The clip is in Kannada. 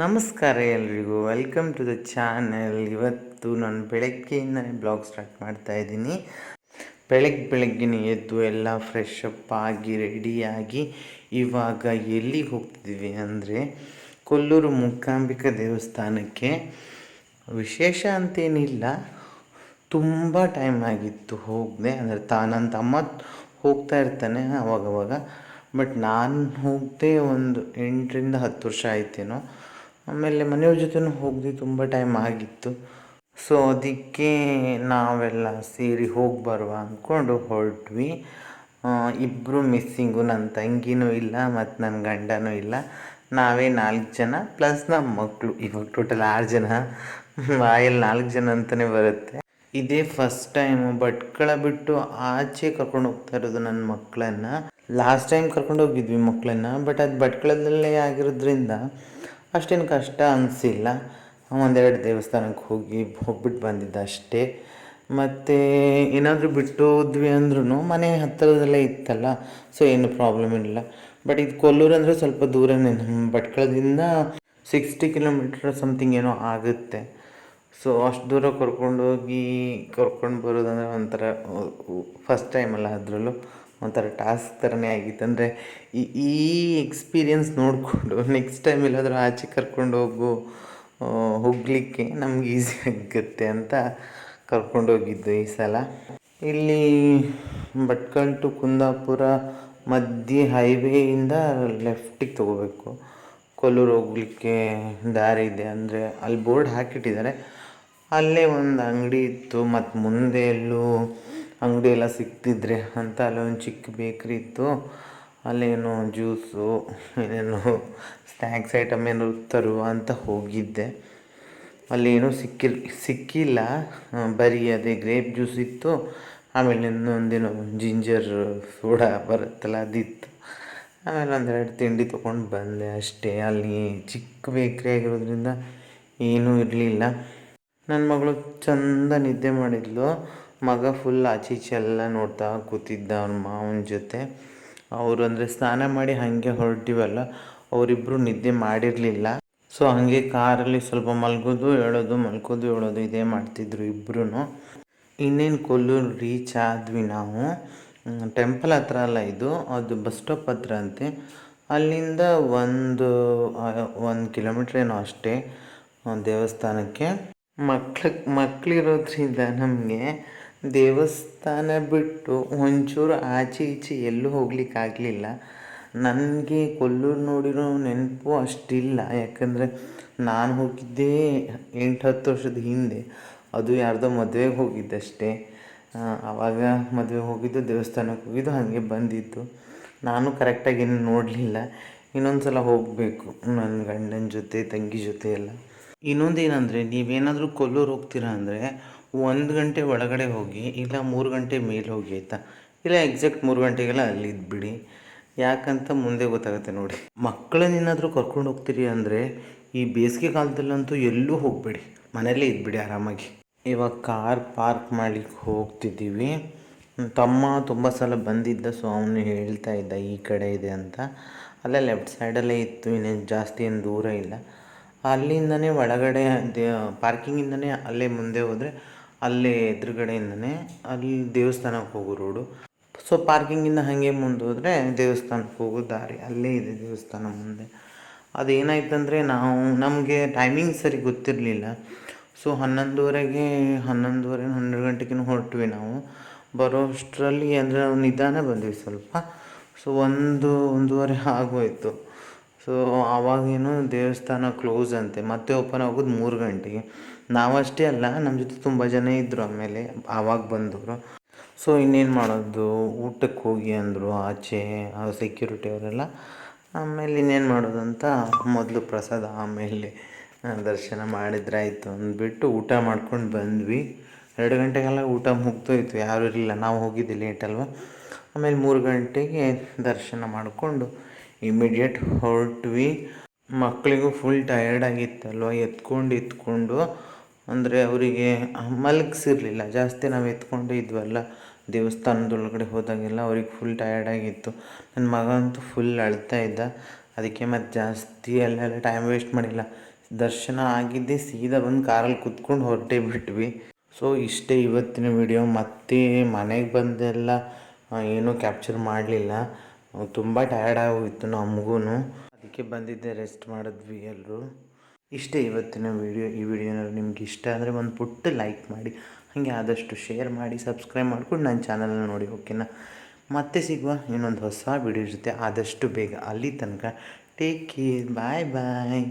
ನಮಸ್ಕಾರ ಎಲ್ರಿಗೂ. ವೆಲ್ಕಮ್ ಟು ದ ಚಾನೆಲ್ ಇವತ್ತು ನಾನು ಬೆಳಗ್ಗೆಯಿಂದನೇ ಬ್ಲಾಗ್ ಸ್ಟಾರ್ಟ್ ಮಾಡ್ತಾ ಇದ್ದೀನಿ. ಬೆಳಗ್ಗೆ ಬೆಳಗ್ಗೆನೇ ಎದ್ದು ಎಲ್ಲ ಫ್ರೆಶ್ ಆಗಿ ರೆಡಿಯಾಗಿ ಇವಾಗ ಎಲ್ಲಿಗೆ ಹೋಗ್ತಿದ್ದೀವಿ ಅಂದರೆ ಕೊಲ್ಲೂರು ಮೂಕಾಂಬಿಕಾ ದೇವಸ್ಥಾನಕ್ಕೆ. ವಿಶೇಷ ಅಂತೇನಿಲ್ಲ. ತುಂಬ ಟೈಮ್ ಆಗಿತ್ತು ಹೋಗದೆ. ಅಂದರೆ ತಾ ತಮ್ಮ ಹೋಗ್ತಾ ಇರ್ತಾನೆ ಅವಾಗವಾಗ. ಬಟ್ ನಾನು ಹೋಗದೆ ಒಂದು ಎಂಟರಿಂದ ಹತ್ತು ವರ್ಷ ಆಯ್ತೇನೋ. ಆಮೇಲೆ ಮನೆಯವ್ರ ಜೊತೆನೂ ಹೋಗದೆ ತುಂಬ ಟೈಮ್ ಆಗಿತ್ತು. ಸೊ ಅದಕ್ಕೆ ನಾವೆಲ್ಲ ಸೇರಿ ಹೋಗಿ ಬರುವ ಅಂದ್ಕೊಂಡು ಹೊರಟ್ವಿ. ಇಬ್ಬರು ಮಿಸ್ಸಿಂಗು ನನ್ನ ತಂಗಿನೂ ಇಲ್ಲ ಮತ್ತು ನನ್ನ ಗಂಡನೂ ಇಲ್ಲ. ನಾವೇ ನಾಲ್ಕು ಜನ ಪ್ಲಸ್ ನಮ್ಮ ಮಕ್ಕಳು ಇವಾಗ ಟೋಟಲ್ ಆರು ಜನ. ಬಾಯಲ್ಲಿ ನಾಲ್ಕು ಜನ ಅಂತಲೇ ಬರುತ್ತೆ. ಇದೇ ಫಸ್ಟ್ ಟೈಮು ಭಟ್ಕಳ ಬಿಟ್ಟು ಆಚೆ ಕರ್ಕೊಂಡು ಹೋಗ್ತಾ ಇರೋದು ನನ್ನ ಮಕ್ಕಳನ್ನು ಲಾಸ್ಟ್ ಟೈಮ್ ಕರ್ಕೊಂಡು ಹೋಗಿದ್ವಿ ಮಕ್ಕಳನ್ನು ಬಟ್ ಅದು ಭಟ್ಕಳದಲ್ಲೇ ಆಗಿರೋದ್ರಿಂದ ಅಷ್ಟೇನು ಕಷ್ಟ ಅನಿಸಿಲ್ಲ. ಒಂದೆರಡು ದೇವಸ್ಥಾನಕ್ಕೆ ಹೋಗಿ ಹೋಗ್ಬಿಟ್ಟು ಬಂದಿದ್ದ ಅಷ್ಟೇ. ಮತ್ತು ಏನಾದರೂ ಬಿಟ್ಟು ಹೋದ್ವಿ ಅಂದ್ರೂ ಮನೆ ಹತ್ತಿರದಲ್ಲೇ ಇತ್ತಲ್ಲ ಸೊ ಏನು ಪ್ರಾಬ್ಲಮ್ ಇಲ್ಲ ಬಟ್ ಇದು ಕೊಲ್ಲೂರು ಅಂದರೆ ಸ್ವಲ್ಪ ದೂರನೇ, ನಮ್ಮ ಭಟ್ಕಳದಿಂದ ಸಿಕ್ಸ್ಟಿ ಕಿಲೋಮೀಟ್ರ್ ಸಮಥಿಂಗ್ ಏನೋ ಆಗುತ್ತೆ. ಸೊ ಅಷ್ಟು ದೂರ ಕರ್ಕೊಂಡೋಗಿ ಕರ್ಕೊಂಡು ಬರೋದಂದ್ರೆ ಒಂಥರ ಫಸ್ಟ್ ಟೈಮಲ್ಲ ಅದರಲ್ಲೂ. ಒಂಥರ ಟಾಸ್ಕ್ ಥರನೇ ಆಗಿತ್ತು. ಅಂದರೆ ಈ ಈ ಎಕ್ಸ್ಪೀರಿಯನ್ಸ್ ನೋಡಿಕೊಂಡು ನೆಕ್ಸ್ಟ್ ಟೈಮ್ ಎಲ್ಲಾದರೂ ಆಚೆ ಕರ್ಕೊಂಡು ಹೋಗು ಹೋಗಲಿಕ್ಕೆ ನಮ್ಗೆ ಈಸಿ ಆಗುತ್ತೆ ಅಂತ ಕರ್ಕೊಂಡೋಗಿದ್ದು ಈ ಸಲ. ಇಲ್ಲಿ ಭಟ್ಕಲ್ ಟು ಕುಂದಾಪುರ, ಮಧ್ಯೆ ಹೈವೇಯಿಂದ ಲೆಫ್ಟಿಗೆ ತೊಗೋಬೇಕು. ಕೊಲ್ಲೂರು ಹೋಗ್ಲಿಕ್ಕೆ ದಾರಿ ಇದೆ. ಅಂದರೆ ಅಲ್ಲಿ ಬೋರ್ಡ್ ಹಾಕಿಟ್ಟಿದ್ದಾರೆ. ಅಲ್ಲೇ ಒಂದು ಅಂಗಡಿ ಇತ್ತು. ಮತ್ತು ಮುಂದೆ ಎಲ್ಲೂ ಅಂಗಡಿ ಎಲ್ಲ ಸಿಗ್ತಿದ್ರೆ ಅಂತ ಅಲ್ಲೊಂದು ಚಿಕ್ಕ ಬೇಕ್ರಿ ಇತ್ತು. ಅಲ್ಲೇನೋ ಜ್ಯೂಸು ಏನೇನೋ ಸ್ನ್ಯಾಕ್ಸ್ ಐಟಮ್ ಏನೋ ತರುವ ಅಂತ ಹೋಗಿದ್ದೆ. ಅಲ್ಲಿ ಏನು ಸಿಕ್ಕಿಲ್ಲ. ಸಿಕ್ಕಿಲ್ಲ ಬರೀ ಅದೇ ಗ್ರೇಪ್ ಜ್ಯೂಸ್ ಇತ್ತು. ಆಮೇಲೆ ಇನ್ನೊಂದೇನೋ ಜಿಂಜರ್ ಸೋಡಾ ಬರುತ್ತಲ್ಲ ಅದಿತ್ತು. ಆಮೇಲೆ ಒಂದೆರಡು ತಿಂಡಿ ತೊಗೊಂಡು ಬಂದೆ ಅಷ್ಟೇ. ಅಲ್ಲಿ ಚಿಕ್ಕ ಬೇಕ್ರಿ ಆಗಿರೋದ್ರಿಂದ ಏನೂ ಇರಲಿಲ್ಲ. ನನ್ನ ಮಗಳು ಚಂದ ನಿದ್ದೆ ಮಾಡಿದ್ಲು. ಮಗ ಫುಲ್ ಆಚೆ ಈಚೆ ಎಲ್ಲ ನೋಡ್ತಾ ಕೂತಿದ್ದ ಅವ್ರ ಮಾವನ ಜೊತೆ. ಅವರು ಅಂದರೆ ಸ್ನಾನ ಮಾಡಿ ಹಾಗೆ ಹೊರಟಿವಲ್ಲ ಅವರಿಬ್ಬರು ನಿದ್ದೆ ಮಾಡಿರಲಿಲ್ಲ. ಸೊ ಹಾಗೆ ಕಾರಲ್ಲಿ ಸ್ವಲ್ಪ ಮಲ್ಗೋದು ಹೇಳೋದು ಮಲ್ಕೋದು ಹೇಳೋದು ಇದೇ ಮಾಡ್ತಿದ್ರು ಇಬ್ಬರೂ ಇನ್ನೇನು ಕೊಲ್ಲೂರು ರೀಚ್ ಆದ್ವಿ ನಾವು. ಟೆಂಪಲ್ ಹತ್ರ ಅಲ್ಲ ಇದು, ಅದು ಬಸ್ ಸ್ಟಾಪ್ ಹತ್ರ ಅಂತೆ. ಅಲ್ಲಿಂದ ಒಂದು ಒಂದು ಕಿಲೋಮೀಟ್ರ್ ಏನೋ ಅಷ್ಟೇ ದೇವಸ್ಥಾನಕ್ಕೆ. ಮಕ್ಳ ಮಕ್ಕಳಿರೋದ್ರಿಂದ ನಮಗೆ ದೇವಸ್ಥಾನ ಬಿಟ್ಟು ಒಂಚೂರು ಆಚೆ ಈಚೆ ಎಲ್ಲೂ ಹೋಗ್ಲಿಕ್ಕಾಗಲಿಲ್ಲ ನನಗೆ ಕೊಲ್ಲೂರು ನೋಡಿರೋ ನೆನಪು ಅಷ್ಟಿಲ್ಲ. ಯಾಕಂದರೆ ನಾನು ಹೋಗಿದ್ದೇ ಎಂಟು ಹತ್ತು ವರ್ಷದ ಹಿಂದೆ. ಅದು ಯಾರ್ದೋ ಮದುವೆಗೆ ಹೋಗಿದ್ದಷ್ಟೇ. ಆವಾಗ ಮದುವೆಗೆ ಹೋಗಿದ್ದು, ದೇವಸ್ಥಾನಕ್ಕೆ ಹೋಗಿದ್ದು, ಹಾಗೆ ಬಂದಿತ್ತು. ನಾನು ಕರೆಕ್ಟಾಗಿ ಏನು ನೋಡಲಿಲ್ಲ. ಇನ್ನೊಂದು ಸಲ ಹೋಗಬೇಕು ನನ್ನ ಗಂಡನ ಜೊತೆ, ತಂಗಿ ಜೊತೆ ಎಲ್ಲ. ಇನ್ನೊಂದೇನೆಂದರೆ, ನೀವೇನಾದರೂ ಕೊಲ್ಲೂರು ಹೋಗ್ತೀರಾ ಅಂದರೆ ಒಂದು ಗಂಟೆ ಒಳಗಡೆ ಹೋಗಿ, ಇಲ್ಲ ಮೂರು ಗಂಟೆ ಮೇಲೆ ಹೋಗಿ ಆಯಿತಾ? ಇಲ್ಲ ಎಕ್ಸಾಕ್ಟ್ ಮೂರು ಗಂಟೆಗೆಲ್ಲ ಅಲ್ಲಿ ಇದ್ಬಿಡಿ. ಯಾಕಂತ ಮುಂದೆ ಗೊತ್ತಾಗುತ್ತೆ ನೋಡಿ. ಮಕ್ಕಳನ್ನೇನಾದರೂ ಕರ್ಕೊಂಡು ಹೋಗ್ತೀರಿ ಅಂದರೆ ಈ ಬೇಸಿಗೆ ಕಾಲದಲ್ಲಂತೂ ಎಲ್ಲೂ ಹೋಗಬೇಡಿ. ಮನೆಯಲ್ಲೇ ಇದ್ಬಿಡಿ ಆರಾಮಾಗಿ. ಇವಾಗ ಕಾರ್ ಪಾರ್ಕ್ ಮಾಡಲಿಕ್ಕೆ ಹೋಗ್ತಿದ್ದೀವಿ. ತಮ್ಮ ತುಂಬ ಸಲ ಬಂದಿದ್ದ ಸೊ ಅವನು ಹೇಳ್ತಾ ಇದ್ದ, ಈ ಕಡೆ ಇದೆ ಅಂತ. ಅಲ್ಲೇ ಲೆಫ್ಟ್ ಸೈಡಲ್ಲೇ ಇತ್ತು, ಇನ್ನೇನು ಜಾಸ್ತಿ ಏನು ದೂರ ಇಲ್ಲ. ಅಲ್ಲಿಂದನೇ ಒಳಗಡೆ ಪಾರ್ಕಿಂಗಿಂದನೇ ಅಲ್ಲೇ ಮುಂದೆ ಹೋದರೆ ಅಲ್ಲೇ ಎದುರುಗಡೆಯಿಂದನೇ ಅಲ್ಲಿ ದೇವಸ್ಥಾನಕ್ಕೆ ಹೋಗೋ ರೋಡು ಸೊ ಪಾರ್ಕಿಂಗಿಂದ ಹಾಗೆ ಮುಂದೆ ಹೋದರೆ ದೇವಸ್ಥಾನಕ್ಕೆ ಹೋಗೋ ದಾರಿ. ಅಲ್ಲೇ ಇದೆ ದೇವಸ್ಥಾನ ಮುಂದೆ. ಅದೇನಾಯ್ತಂದರೆ ನಾವು, ನಮಗೆ ಟೈಮಿಂಗ್ ಸರಿ ಗೊತ್ತಿರಲಿಲ್ಲ. ಸೊ ಹನ್ನೊಂದುವರೆಗೆ, ಹನ್ನೊಂದುವರೆ, ಹನ್ನೆರಡು ಗಂಟೆಗಿನ ಹೊರಟ್ವಿ ನಾವು. ಬರೋ ಅಷ್ಟರಲ್ಲಿ ಅಂದರೆ ನಾವು ನಿಧಾನ ಬಂದ್ವಿ ಸ್ವಲ್ಪ. ಸೊ ಒಂದು, ಒಂದೂವರೆ ಆಗೋಯ್ತು. ಸೊ ಆವಾಗೇನು ದೇವಸ್ಥಾನ ಕ್ಲೋಸ್ ಅಂತೆ, ಮತ್ತೆ ಓಪನ್ ಆಗೋದು ಮೂರು ಗಂಟೆಗೆ. ನಾವಷ್ಟೇ ಅಲ್ಲ ನಮ್ಮ ಜೊತೆ ತುಂಬ ಜನ ಇದ್ದರು ಆಮೇಲೆ, ಆವಾಗ ಬಂದವರು. ಸೊ ಇನ್ನೇನು ಮಾಡೋದು? ಊಟಕ್ಕೆ ಹೋಗಿ ಅಂದರು, ಆಚೆ ಸೆಕ್ಯೂರಿಟಿ ಅವರೆಲ್ಲ. ಆಮೇಲೆ ಇನ್ನೇನು ಮಾಡೋದು ಅಂತ ಮೊದಲು ಪ್ರಸಾದ, ಆಮೇಲೆ ದರ್ಶನ ಮಾಡಿದ್ರಾಯಿತು ಅಂದ್ಬಿಟ್ಟು ಊಟ ಮಾಡ್ಕೊಂಡು ಬಂದ್ವಿ. ಎರಡು ಗಂಟೆಗೆಲ್ಲ ಊಟ ಮುಗ್ದೋಯ್ತು, ಯಾರೂ ಇರಲಿಲ್ಲ. ನಾವು ಹೋಗಿದ್ದೆ ಲೇಟ್ ಅಲ್ವಾ? ಆಮೇಲೆ ಮೂರು ಗಂಟೆಗೆ ದರ್ಶನ ಮಾಡಿಕೊಂಡು ಇಮಿಡಿಯೇಟ್ ಹೊರಟ್ವಿ ಮಕ್ಕಳಿಗೂ ಫುಲ್ ಟಯರ್ಡ್ ಆಗಿತ್ತಲ್ವ? ಎತ್ಕೊಂಡು ಎತ್ಕೊಂಡು ಅಂದರೆ ಅವರಿಗೆ ಮಲಗಿಸಿರ್ಲಿಲ್ಲ. ಜಾಸ್ತಿ ನಾವು ಎತ್ಕೊಂಡು ಇದ್ವಲ್ಲ, ದೇವಸ್ಥಾನದೊಳಗಡೆ ಹೋದಾಗೆಲ್ಲ ಅವ್ರಿಗೆ ಫುಲ್ ಟಯರ್ಡ್ ಆಗಿತ್ತು. ನನ್ನ ಮಗ ಅಂತೂ ಫುಲ್ ಅಳ್ತಾ ಇದ್ದ. ಅದಕ್ಕೆ ಮತ್ತು ಜಾಸ್ತಿ ಅಲ್ಲೆಲ್ಲ ಟೈಮ್ ವೇಸ್ಟ್ ಮಾಡಿಲ್ಲ. ದರ್ಶನ ಆಗಿದ್ದೆ ಸೀದಾ ಬಂದು ಕಾರಲ್ಲಿ ಕುತ್ಕೊಂಡು ಹೊರಟೇ ಬಿಟ್ವಿ. ಸೊ ಇಷ್ಟೇ ಇವತ್ತಿನ ವಿಡಿಯೋ ಮತ್ತೆ ಮನೆಗೆ ಬಂದೆಲ್ಲ ಏನೂ ಕ್ಯಾಪ್ಚರ್ ಮಾಡಲಿಲ್ಲ. ತುಂಬ ಟಯರ್ಡ್ ಆಗೋಗಿತ್ತು ನಮಗೂ ಅದಕ್ಕೆ ಬಂದಿದ್ದೆ ರೆಸ್ಟ್ ಮಾಡಿದ್ವಿ ಎಲ್ಲರೂ ಇಷ್ಟೇ ಇವತ್ತಿನ ವಿಡಿಯೋ ಈ ವಿಡಿಯೋನ ನಿಮ್ಗೆ ಇಷ್ಟ ಅಂದರೆ ಒಂದು ಪುಟ್ಟ ಲೈಕ್ ಮಾಡಿ, ಹಾಗೆ ಆದಷ್ಟು ಶೇರ್ ಮಾಡಿ ಸಬ್ಸ್ಕ್ರೈಬ್ ಮಾಡ್ಕೊಂಡು ನನ್ನ ಚಾನಲ್ನ ನೋಡಿ ಓಕೆನಾ ಮತ್ತೆ ಸಿಗುವ ಇನ್ನೊಂದು ಹೊಸ ವಿಡಿಯೋ ಜೊತೆ ಆದಷ್ಟು ಬೇಗ ಅಲ್ಲಿ ತನಕ. ಟೇಕ್ ಕೇರ್ ಬಾಯ್ ಬಾಯ್